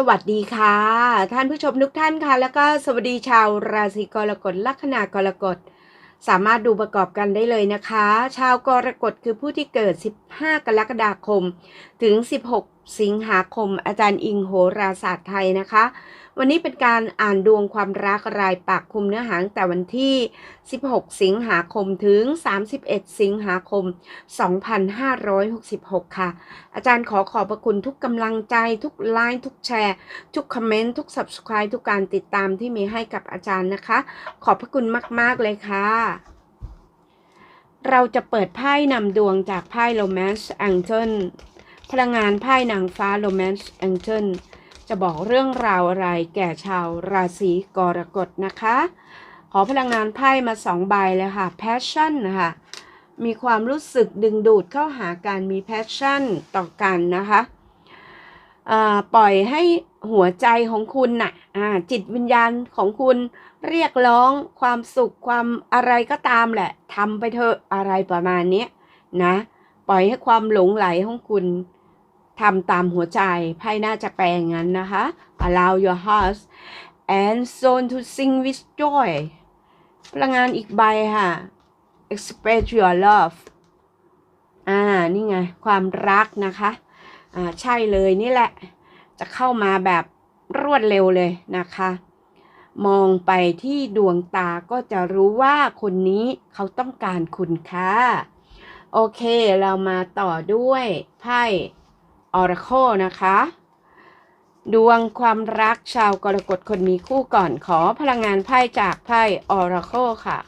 สวัสดีค่ะ ท่านผู้ชมทุกท่านค่ะ แล้วก็สวัสดีชาวราศีกรกฎลัคนากรกฎ สามารถดูประกอบกันได้เลยนะคะ ชาวกรกฎคือผู้ที่เกิด 15 กรกฎาคม ถึง 16 สิงหาคม อาจารย์อิงโหราศาสตร์ไทยนะคะ วันนี้เป็นการอ่านดวงความรักรายปากคุมเนื้อหางแต่วันที่ 16 สิงหาคมถึง 31 สิงหาคม 2566 ค่ะ อาจารย์ขอขอบพระคุณทุกกำลังใจ ทุกไลน์ทุกแชร์ ทุกคอมเมนต์ ทุก Subscribe ทุกการติดตามที่มีให้กับอาจารย์นะคะ ขอบพระคุณมาก ๆ เลยค่ะเราจะเปิดไพ่นำดวงจากไพ่ Romance Angel พลังงานไพ่นางฟ้า Romance Angel จะบอกเรื่องราวอะไรแก่ชาวราศีกรกฎนะคะ ขอพลังงานไพ่มาสองใบเลยค่ะ Passion นะคะมีความรู้สึกดึงดูดเข้าหาการมี passion ต่อกันนะคะปล่อยให้หัวใจของคุณน่ะอ่าจิตวิญญาณของคุณเรียกร้องความสุขความอะไรก็ตามแหละทำไปเถอะอะไรประมาณนี้นะ ปล่อยให้ความหลงไหลของคุณ ทำตามหัวใจไพ่น่าจะแปลงงั้นนะคะ allow your heart and soul to sing with joy พลังงานอีกใบค่ะ express your love อ่า นี่ไง ความรักนะคะ อ่า ใช่เลยนี่แหละ จะเข้ามาแบบรวดเร็วเลยนะคะ มองไปที่ดวงตาก็จะรู้ว่าคนนี้เขาต้องการคุณค่ะ โอเค เรามาต่อด้วยไพ่ Oracle นะคะ ดวงความรักชาวกรกฎคนมีคู่ก่อนขอพลังงานไพ่จากไพ่ Oracle ค่ะ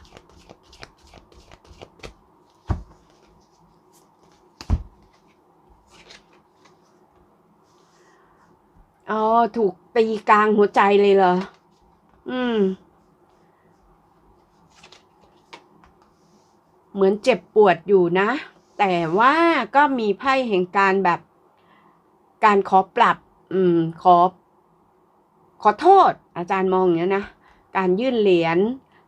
อ๋อถูกตีกลางหัวใจเลยเหรอ อืม เหมือนเจ็บปวดอยู่นะ แต่ว่าก็มีไพ่แห่งการแบบ การขอปรับ อืม ขอ ขอโทษ อาจารย์มองอย่างนี้นะ การยื่นเหรียญ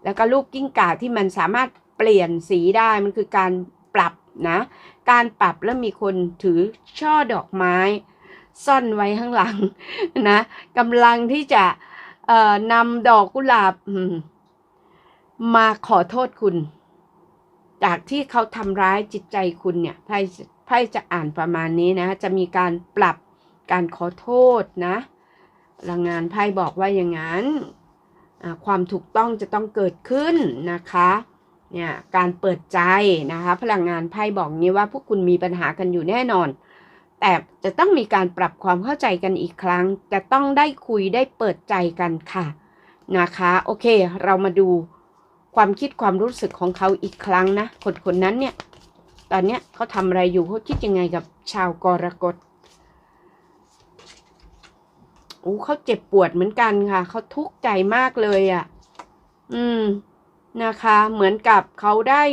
แล้วก็ลูกกิ้งก่าที่มันสามารถเปลี่ยนสีได้ มันคือการปรับนะ การปรับแล้วมีคนถือช่อดอกไม้ ซ่อนไว้ข้างหลังนะกำลังที่จะเอ่อนำดอกกุหลาบมาขอโทษคุณ จากที่เขาทำร้ายจิตใจคุณเนี่ย พ่ไพ่จะอ่านประมาณนี้นะ จะมีการปรับการขอโทษนะพลังงานไพ่บอกว่าอย่างนั้น ความถูกต้องจะต้องเกิดขึ้นนะคะเนี่ยการเปิดใจนะคะ พลังงานไพ่บอกงี้ว่าพวกคุณมีปัญหากันอยู่แน่นอน แต่จะต้องมีการปรับความเข้าใจกันอีกครั้ง จะต้องได้คุยได้เปิดใจกันค่ะนะคะ โอเค เรามาดูความคิดความรู้สึกของเขาอีกครั้งนะคนคนนั้นเนี่ย ตอนเนี้ยเขาทำอะไรอยู่เขาคิดยังไงกับชาวกรกฎโอ้เขาเจ็บปวดเหมือนกันค่ะ เขาทุกข์ใจมากเลยอะ่ะ อืม นะคะ เหมือนกับเขาได้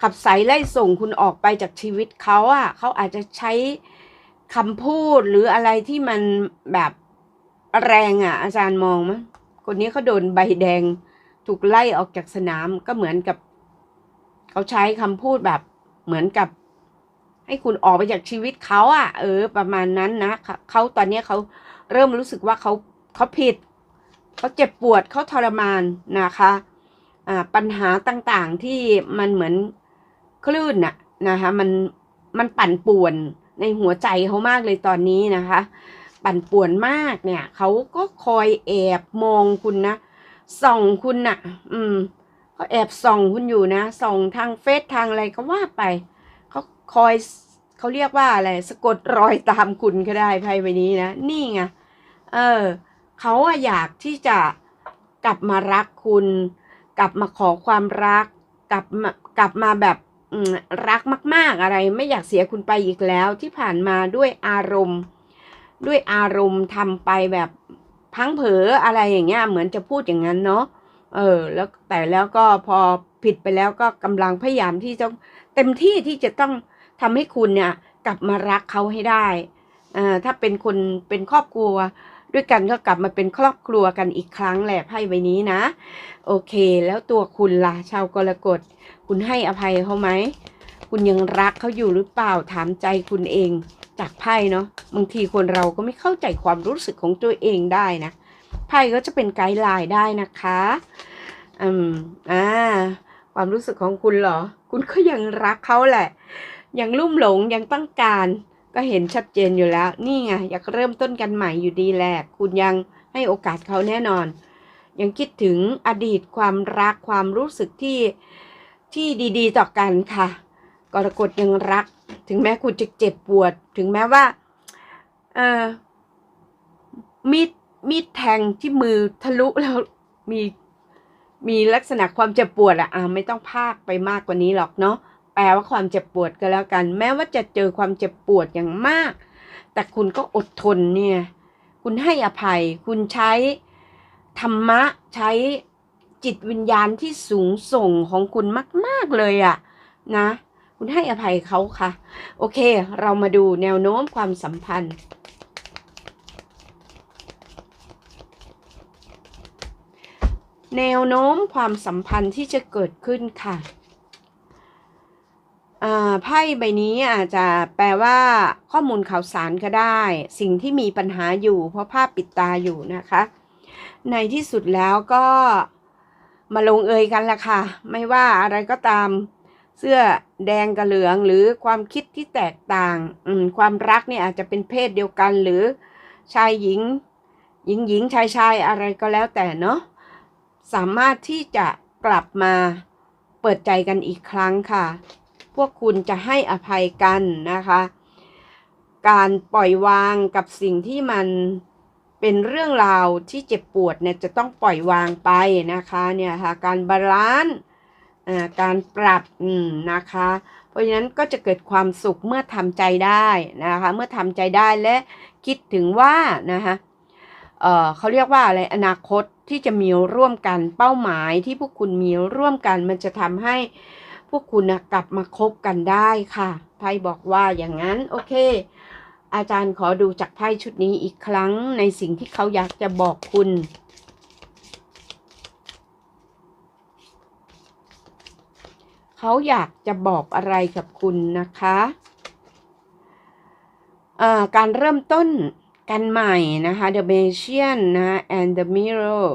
ขับสายไล่ส่งคุณออกไปจากชีวิตเขาอะ่ะ เขาอาจจะใช้คำพูดหรืออะไรที่มันแบบแรงอะ่ะ อาจารย์มองมั้ยคนนี้เขาโดนใบแดง ถูกไล่ออกจากสนามก็เหมือนกับ เขาใช้คำพูดแบบเหมือนกับ ให้คุณออกไปจากชีวิตเขาอะ่ะเออ ประมาณนั้นนะเขาตอนนี้เขาเริ่มรู้สึกว่าเขาเขาผิดเขาเจ็บปวดเขาทรมานนะคะอ่าปัญหาต่างๆที่มันเหมือนคลื่นน่ะนะคะมันมันปั่นป่วนในหัวใจเขามากเลยตอนนี้นะคะ ปั่นป่วนมากเนี่ยเขาก็คอยแอบมองคุณนะส่องคุณน่ะ อืม เขาแอบส่องคุณอยู่นะ ส่องทางเฟซทางอะไรก็ว่าไป เขาคอยเขาเรียกว่าอะไร สะกดรอยตามคุณก็ได้ไพ่ใบนี้นะ นี่ไง เออ เขาอยากที่จะกลับมารักคุณ กลับมาขอความรัก กลับมากลับมาแบบรักมาก ๆอะไร ไม่อยากเสียคุณไปอีกแล้วที่ผ่านมาด้วยอารมณ์ ด้วยอารมณ์ทำไปแบบพังเผลออะไรอย่างเงี้ย เหมือนจะพูดอย่างนั้นเนาะ เออแล้วแต่แล้วก็พอผิดไปแล้วก็กำลังพยายามที่จะเต็มที่ที่จะต้องทำให้คุณเนี่ยกลับมารักเขาให้ได้อ่าถ้าเป็นคนเป็นครอบครัว ด้วยกันก็กลับมาเป็นครอบครัวกันอีกครั้งแหละไพ่ใบนี้นะ โอเค แล้วตัวคุณล่ะชาวกรกฎ คุณให้อภัยเขาไหมคุณยังรักเขาอยู่หรือเปล่าถามใจคุณเองจากไพ่เนาะบางทีคนเราก็ไม่เข้าใจความรู้สึกของตัวเองได้นะ พ่ก็จะเป็นไกด์ไลน์ได้นะคะอืมอ่า ความรู้สึกของคุณเหรอ คุณก็ยังรักเขาแหละ ยังลุ่มหลงยังต้องการก็เห็นชัดเจนอยู่แล้ว นี่ไงอยากเริ่มต้นกันใหม่อยู่ดีแหละ คุณยังให้โอกาสเขาแน่นอน ยังคิดถึงอดีตความรักความรู้สึกที่ที่ดีๆ ต่อกันค่ะ กรกฎยังรัก ถึงแม้คุณจะเจ็บปวด ถึงแม้ว่า เออมีด มีดแทงที่มือทะลุแล้วมีมีลักษณะความเจ็บปวดอะอ่าไม่ต้องพากไปมากกว่านี้หรอกเนาะแปลว่าความเจ็บปวดก็แล้วกัน แม้ว่าจะเจอความเจ็บปวดอย่างมาก แต่คุณก็อดทนเนี่ย คุณให้อภัย คุณใช้ธรรมะใช้จิตวิญญาณที่สูงส่งของคุณมาก ๆ เลยอะนะ คุณให้อภัยเขาค่ะ โอเค เรามาดูแนวโน้มความสัมพันธ์ แนวโน้มความสัมพันธ์ที่จะเกิดขึ้นค่ะไพ่ใบนี้อาจจะแปลว่า ข้อมูลข่าวสารก็ได้ สิ่งที่มีปัญหาอยู่ เพราะภาพปิดตาอยู่นะคะ ในที่สุดแล้วก็มาลงเอยกันละค่ะ ไม่ว่าอะไรก็ตามเสื้อแดงกับเหลืองหรือความคิดที่แตกต่างความรักเนี่ยอาจจะเป็นเพศเดียวกันหรือชายหญิง หญิงหญิงชายชายอะไรก็แล้วแต่เนาะ สามารถที่จะกลับมาเปิดใจกันอีกครั้งค่ะ พวกคุณจะให้อภัยกันนะคะ การปล่อยวางกับสิ่งที่มันเป็นเรื่องราวที่เจ็บปวดเนี่ยจะต้องปล่อยวางไปนะคะเนี่ยค่ะการบาลานซ์การปรับนะคะ เพราะฉะนั้นก็จะเกิดความสุขเมื่อทำใจได้นะคะเมื่อทำใจได้และคิดถึงว่านะคะเเขาเรียกว่าอะไรอนาคต ที่จะมีร่วมกันเป้าหมายที่พวกคุณมีร่วมกันมันจะทำให้พวกคุณกลับมาคบกันได้ค่ะไพ่บอกว่าอย่างนั้นโอเค อาจารย์ขอดูจากไพ่ชุดนี้อีกครั้งในสิ่งที่เขาอยากจะบอกคุณเขาอยากจะบอกอะไรกับคุณนะคะ การเริ่มต้น กันใหม่นะคะ The Magician นะ and the Mirror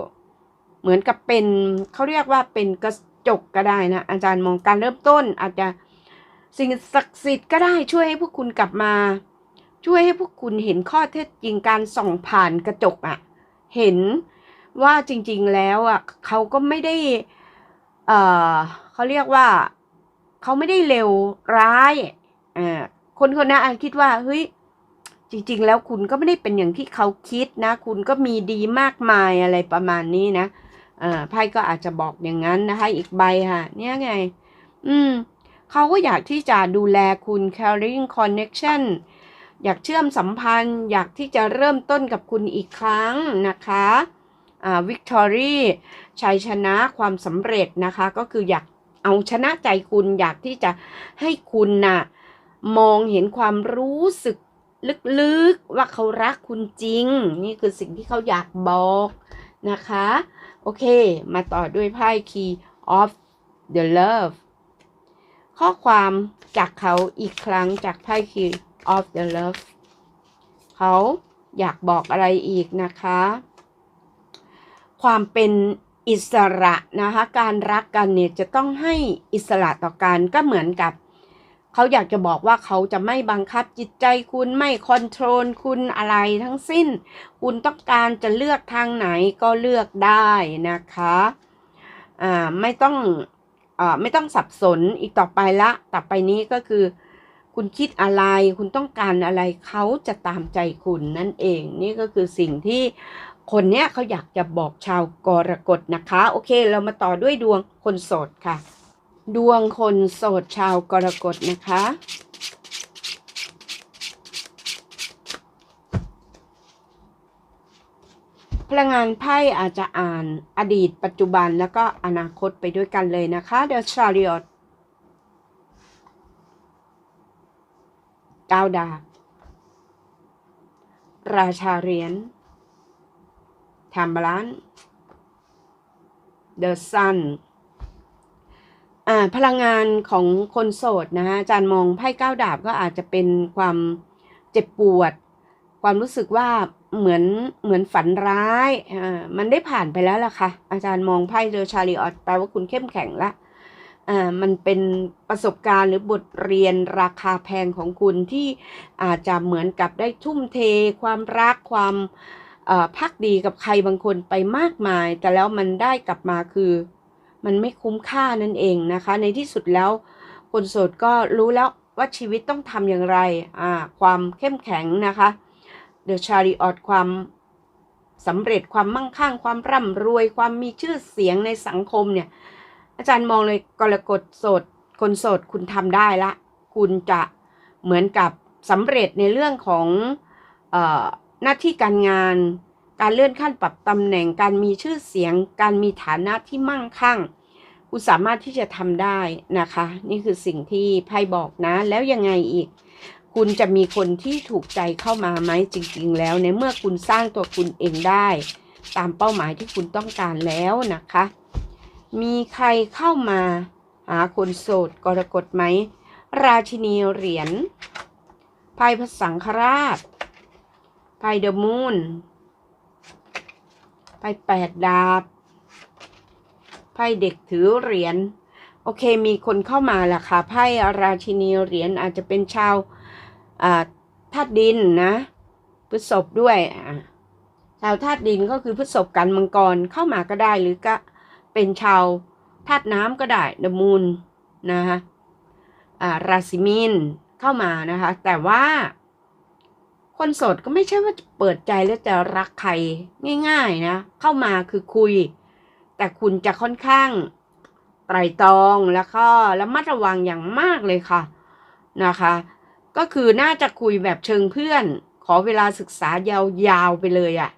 เหมือนกับเป็นเขาเรียกว่าเป็นกระจกก็ได้นะ อาจารย์มองการเริ่มต้น อาจจะสิ่งศักดิ์สิทธิ์ก็ได้ช่วยให้พวกคุณกลับมา ช่วยให้พวกคุณเห็นข้อเท็จจริงการส่องผ่านกระจกอะเห็นว่าจริงๆแล้วอะเขาก็ไม่ได้ เออเขาเรียกว่าเขาไม่ได้เลวร้ายอ่าคนคนนั้นคิดว่าเฮ้ย จริง ๆ แล้วคุณก็ไม่ได้เป็นอย่างที่เขาคิดนะ คุณก็มีดีมากมายอะไรประมาณนี้นะอ่าไพ่ก็อาจจะบอกอย่างนั้นนะคะ อีกใบค่ะ เนี่ยไง อืมเขาก็อยากที่จะดูแลคุณ caring connection อยากเชื่อมสัมพันธ์ อยากที่จะเริ่มต้นกับคุณอีกครั้งนะคะอ่า victory ชัยชนะความสำเร็จนะคะ ก็คืออยากเอาชนะใจคุณ อยากที่จะให้คุณนะ่ะมองเห็นความรู้สึก ลึกๆว่าเขารักคุณจริง นี่คือสิ่งที่เขาอยากบอกนะคะ โอเค มาต่อด้วยไพ่ Key of the Love ข้อความจากเขาอีกครั้งจากไพ่ Key of the Love เขาอยากบอกอะไรอีกนะคะ ความเป็นอิสระนะคะ การรักกันเนี่ยจะต้องให้อิสระต่อกันก็เหมือนกับ เขาอยากจะบอกว่าเขาจะไม่บังคับจิตใจคุณไม่คอนโทรลคุณอะไรทั้งสิ้น คุณต้องการจะเลือกทางไหนก็เลือกได้นะคะอ่าไม่ต้องอ่าไม่ต้องสับสนอีกต่อไปละต่อไปนี้ก็คือ คุณคิดอะไรคุณต้องการอะไรเขาจะตามใจคุณนั่นเอง นี่ก็คือสิ่งที่คนเนี้ยเขาอยากจะบอกชาวกรกฎนะคะ โอเค เรามาต่อด้วยดวงคนโสดค่ะ ดวงคนโสดชาวกรกฎนะคะ พลังงานไพ่อาจจะอ่านอดีตปัจจุบันแล้วก็อนาคตไปด้วยกันเลยนะคะ The Chariot ก้าวดาบราชาเหรียญ Temperance The Sun อ่า พลังงานของคนโสดนะฮะอาจารย์มองไพ่ก้าวดาบก็อาจจะเป็นความเจ็บปวด ความรู้สึกว่าเหมือนเหมือนฝันร้ายอ่ามันได้ผ่านไปแล้วล่ะค่ะ อาจารย์มองไพ่เดอชาริออตแปลว่าคุณเข้มแข็งละอ่ามันเป็นประสบการณ์หรือบทเรียนราคาแพงของคุณที่อาจจะเหมือนกับได้ทุ่มเท ความรักความพักดีกับใครบางคนไปมากมาย แต่แล้วมันได้กลับมาคือ มันไม่คุ้มค่านั่นเองนะคะ ในที่สุดแล้วคนโสดก็รู้แล้วว่าชีวิตต้องทำอย่างไรอ่าความเข้มแข็งนะคะ The Chariot ความสำเร็จความมั่งคั่ง ความร่ำรวย ความมีชื่อเสียงในสังคมเนี่ย อาจารย์มองเลยกรกฎโสด คนโสดคุณทำได้ละ คุณจะเหมือนกับสำเร็จในเรื่องของออหน้าที่การงาน การเลื่อนขั้นปรับตำแหน่งการมีชื่อเสียง การมีฐานะที่มั่งคั่ง คุณสามารถที่จะทำได้นะคะ นี่คือสิ่งที่ไพ่บอกนะ แล้วยังไงอีก คุณจะมีคนที่ถูกใจเข้ามาไหมจริง ๆ แล้วในเมื่อคุณสร้างตัวคุณเองได้ ตามเป้าหมายที่คุณต้องการแล้วนะคะ มีใครเข้ามาหาคนโสดกรกฎไหม ราชินีเหรียญไพ่พระสังฆราชไพ่เดอะมูน ไพ่แปดดาบ ไพ่เด็กถือเหรียญ โอเค มีคนเข้ามาล่ะค่ะ ไพ่ราชินีเหรียญอาจจะเป็นชาวธาตุดินนะพฤษภด้วยชาวธาตุดินก็คือพฤษภกันมังกรเข้ามาก็ได้หรือก็เป็นชาวธาตุน้ำก็ได้ดมูนนะคะราศีมีนเข้ามานะคะ แต่ว่า คนโสดก็ไม่ใช่ว่าจะเปิดใจแล้วจะรักใครง่ายๆนะ เข้ามาคือคุย แต่คุณจะค่อนข้างไตรตรองแล้วก็ระมัดระวังอย่างมากเลยค่ะนะคะ ก็คือน่าจะคุยแบบเชิงเพื่อน ขอเวลาศึกษายาวๆไปเลยอะ่ะ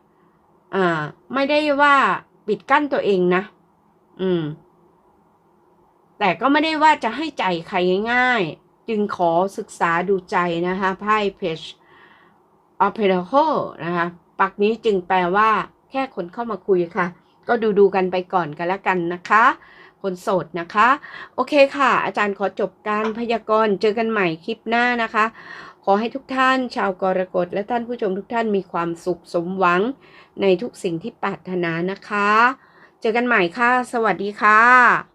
อ่า ไม่ได้ว่าปิดกั้นตัวเองนะ อืม แต่ก็ไม่ได้ว่าจะให้ใจใครง่ายๆ จึงขอศึกษาดูใจนะคะไพ่เพจ ออเพเ c โ e นะคะปักนี้จึงแปลว่า แค่คนเข้ามาคุยค่ะ ก็ดูดูกันไปก่อนกันแล้วกันนะคะ คนโสดนะคะ โอเคค่ะ อาจารย์ขอจบการพยากรณ์เจอกันใหม่คลิปหน้านะคะ ขอให้ทุกท่านชาวกรกฎและท่านผู้ชมทุกท่านมีความสุขสมหวังในทุกสิ่งที่ปรารถนานะคะ เจอกันใหม่ค่ะ สวัสดีค่ะ